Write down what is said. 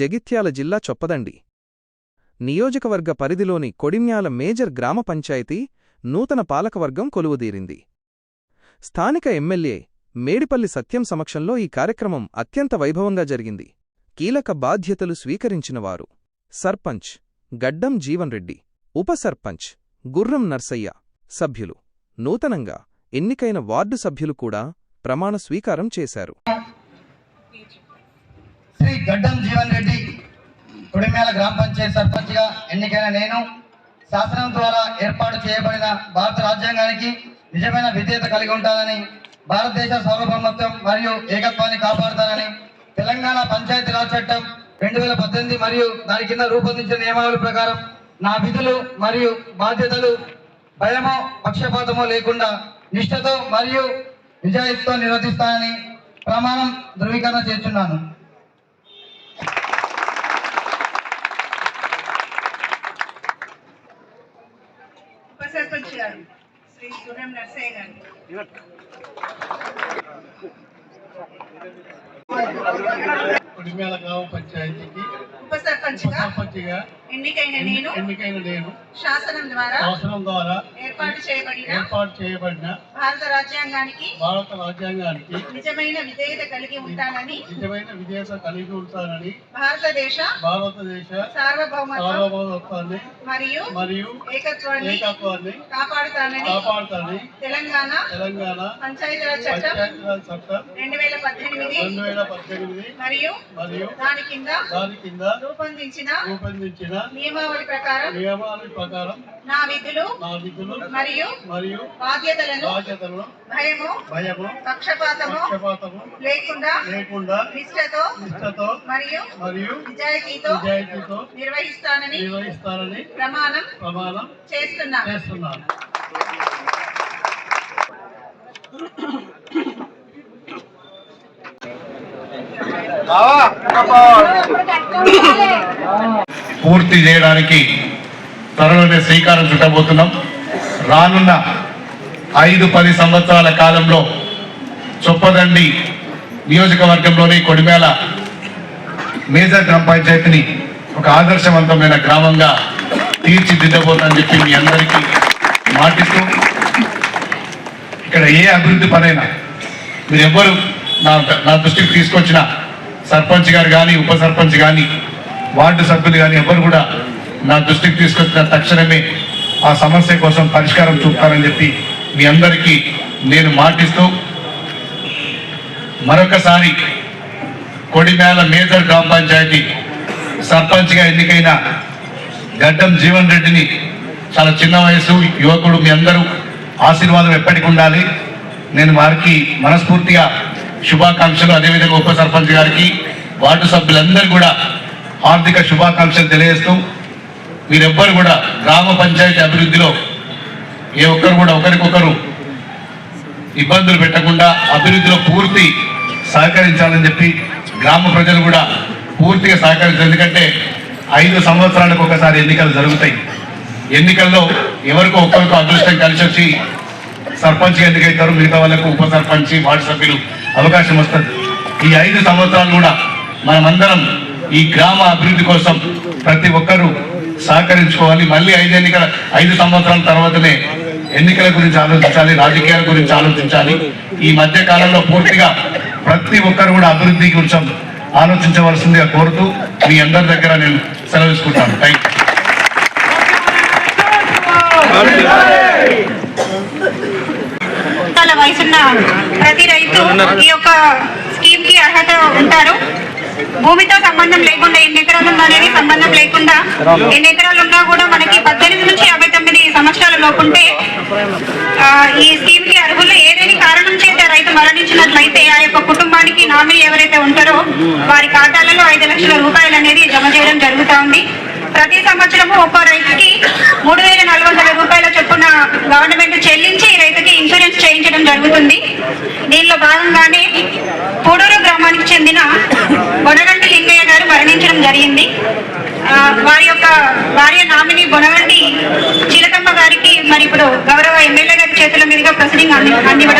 జగిత్యాల జిల్లా చొప్పదండి. నియోజకవర్గ పరిధిలోని కొడిమ్యాల మేజర్ గ్రామ పంచాయతీ నూతన పాలకవర్గం కొలువుదీరింది. స్థానిక ఎమ్మెల్యే మేడిపల్లి సత్యం సమక్షంలో ఈ కార్యక్రమం అత్యంత వైభవంగా జరిగింది. కీలక బాధ్యతలు స్వీకరించినవారు. సర్పంచ్ గడ్డం జీవన్ రెడ్డి ఉప సర్పంచ్ గుర్రం నర్సయ్య సభ్యులు. నూతనంగా ఎన్నికైన వార్డు సభ్యులు కూడా ప్రమాణ స్వీకారం చేశారు. ఎంపీ గడ్డం జీవన్ రెడ్డి కొడిమేల గ్రామ పంచాయతీ సర్పంచ్గా ఎన్నికైన నేను శాసనం ద్వారా ఏర్పాటు చేయబడిన భారత రాజ్యాంగానికి నిజమైన విధేయత కలిగి ఉంటానని భారతదేశ సార్వభౌమత్వం మరియు ఏకత్వాన్ని కాపాడుతానని తెలంగాణ పంచాయతీరాజ్ చట్టం రెండు వేల పద్దెనిమిది మరియు దాని కింద రూపొందించిన నియమావళి ప్రకారం నా విధులు మరియు బాధ్యతలు భయమో పక్షపాతమో లేకుండా నిష్ఠతో మరియు నిజాయితీతో నిర్వర్తిస్తానని ప్రమాణం ధృవీకరణ చేస్తున్నాను ఉప సర్పంచ్ గారు శ్రీ గుర్రం నర్సయ్య గారు. కొడిమేల గ్రామ పంచాయతీకి ఉప సర్పంచ్గా ఎన్నికైన నేను ఎన్నికైన నేను శాసనం ద్వారా ఏర్పాటు చేయబడిన ఏర్పాటు చేయబడిన భారత రాజ్యాంగానికి భారత రాజ్యాంగానికి నిజమైన విధేయత కలిగి ఉంటానని నిజమైన విధేయత కలిగి ఉంటానని భారతదేశ భారతదేశ సార్వభౌమత్వం సార్వభౌమత్వాన్ని మరియు మరియు ఏకత్వాన్ని ఏకత్వాన్ని కాపాడుతానని కాపాడుతానని తెలంగాణ తెలంగాణ పంచాయతీరాజ్ చట్టం పంచాయతీరాజ్ చట్టం రెండు వేల పద్దెనిమిది రెండు వేల పద్దెనిమిది మరియు మరియు దాని కింద దాని కింద రూపొందించిన రూపొందించిన నియమావళి ప్రకారం నియమాల ప్రకారం నా విధులు నా విధులు మరియు మరియు బాధ్యతలను బాధ్యతలను భయము భయము పక్షపాతము పక్షపాతము లేకుండా లేకుండా నిష్ఠతో నిష్ఠతో మరియు మరియు నిజాయితీతో నిజాయితీతో నిర్వహిస్తానని నిర్వహిస్తానని ప్రమాణం ప్రమాణం చేస్తున్నా చేస్తున్నాను పూర్తి చేయడానికి త్వరలోనే శ్రీకారం చుట్టబోతున్నాం. రానున్న ఐదు పది సంవత్సరాల కాలంలో చొప్పదండి నియోజకవర్గంలోని కొడిమేల మేజర్ గ్రామ పంచాయతీని ఒక ఆదర్శవంతమైన గ్రామంగా తీర్చిదిద్దబోతుందని చెప్పి మీ అందరికీ మాటిస్తూ ఇక్కడ ఏ అభివృద్ధి పనైనా మీరెవ్వరు నా నా దృష్టికి తీసుకొచ్చిన సర్పంచ్ గారు కానీ ఉప సర్పంచ్ కానీ వార్డు సభ్యులు కానీ ఎవరు కూడా నా దృష్టికి తీసుకొచ్చిన తక్షణమే ఆ సమస్య కోసం పరిష్కారం చూపుతారని చెప్పి మీ అందరికీ నేను మాటిస్తూ మరొకసారి కొడిమేల మేజర్ గ్రామ పంచాయతీ సర్పంచ్గా ఎన్నికైన గడ్డం జీవన్ రెడ్డిని చాలా చిన్న వయసు యువకుడు మీ అందరూ ఆశీర్వాదం ఎప్పటికి ఉండాలి. నేను వారికి మనస్ఫూర్తిగా శుభాకాంక్షలు. అదేవిధంగా ఉప సర్పంచ్ గారికి వార్డు సభ్యులందరూ కూడా ఆర్థిక శుభాకాంక్షలు తెలియజేస్తూ మీరెవ్వరు కూడా గ్రామ పంచాయతీ అభివృద్ధిలో ఏ ఒక్కరు కూడా ఒకరికొకరు ఇబ్బందులు పెట్టకుండా అభివృద్ధిలో పూర్తి సహకరించాలని చెప్పి గ్రామ ప్రజలు కూడా పూర్తిగా సహకరించారు. ఎందుకంటే ఐదు సంవత్సరాలకు ఒకసారి ఎన్నికలు జరుగుతాయి. ఎన్నికల్లో ఎవరికో ఒక్కరికో అదృష్టం కలిసి వచ్చి సర్పంచ్ ఎన్నికైతారు మిగతా వాళ్ళకు ఉప సర్పంచ్ వార్డు సభ్యులు అవకాశం వస్తుంది. ఈ ఐదు సంవత్సరాలు కూడా మనమందరం ఈ గ్రామ అభివృద్ధి కోసం ప్రతి ఒక్కరూ సహకరించుకోవాలి. మళ్ళీ ఐదు ఎన్నికల ఐదు సంవత్సరాల తర్వాతనే ఎన్నికల గురించి ఆలోచించాలి రాజకీయాల గురించి ఆలోచించాలి. ఈ మధ్య కాలంలో పూర్తిగా ప్రతి ఒక్కరు కూడా అభివృద్ధి గురించి ఆలోచించవలసిందిగా కోరుతూ మీ అందరి దగ్గర నేను సెలవు తీసుకుంటాను థ్యాంక్ యూ సంవత్సరాల వయసున్న ప్రతి రైతు ఈ యొక్క స్కీమ్కి అర్హత ఉంటారు. భూమితో సంబంధం లేకుండా ఎన్ని ఎకరాలు ఉన్నా అనేది సంబంధం లేకుండా ఎన్ని ఎకరాలు ఉన్నా కూడా మనకి పద్దెనిమిది నుంచి యాభై తొమ్మిది సంవత్సరాల లోపుంటే ఈ స్కీమ్కి అర్హులు ఏదైనా కారణం చేత రైతు మరణించినట్లయితే ఆ యొక్క కుటుంబానికి నామినీ ఎవరైతే ఉంటారో వారి ఖాతాలలో ఐదు లక్షల రూపాయలు అనేది జమ చేయడం జరుగుతూ ఉంది. ప్రతి సంవత్సరము ఒక్కో రైతుకి మూడు వేల నాలుగు వందల చొప్పున గవర్నమెంట్ చెల్లించి ఈ రైతుకి ఇన్సూరెన్స్ చేయించడం జరుగుతుంది. దీనిలో భాగంగానే పూడూరు గ్రామానికి చెందిన బొనగంటి లింగయ్య గారు మరణించడం జరిగింది. ఆ, వారి యొక్క భార్య నామిని బొనగంటి చిలకమ్మ గారికి మరి ఇప్పుడు గౌరవ ఎమ్మెల్యే గారి చేతుల మీదుగా ప్రొసీడింగ్ అంది అందివ్వడం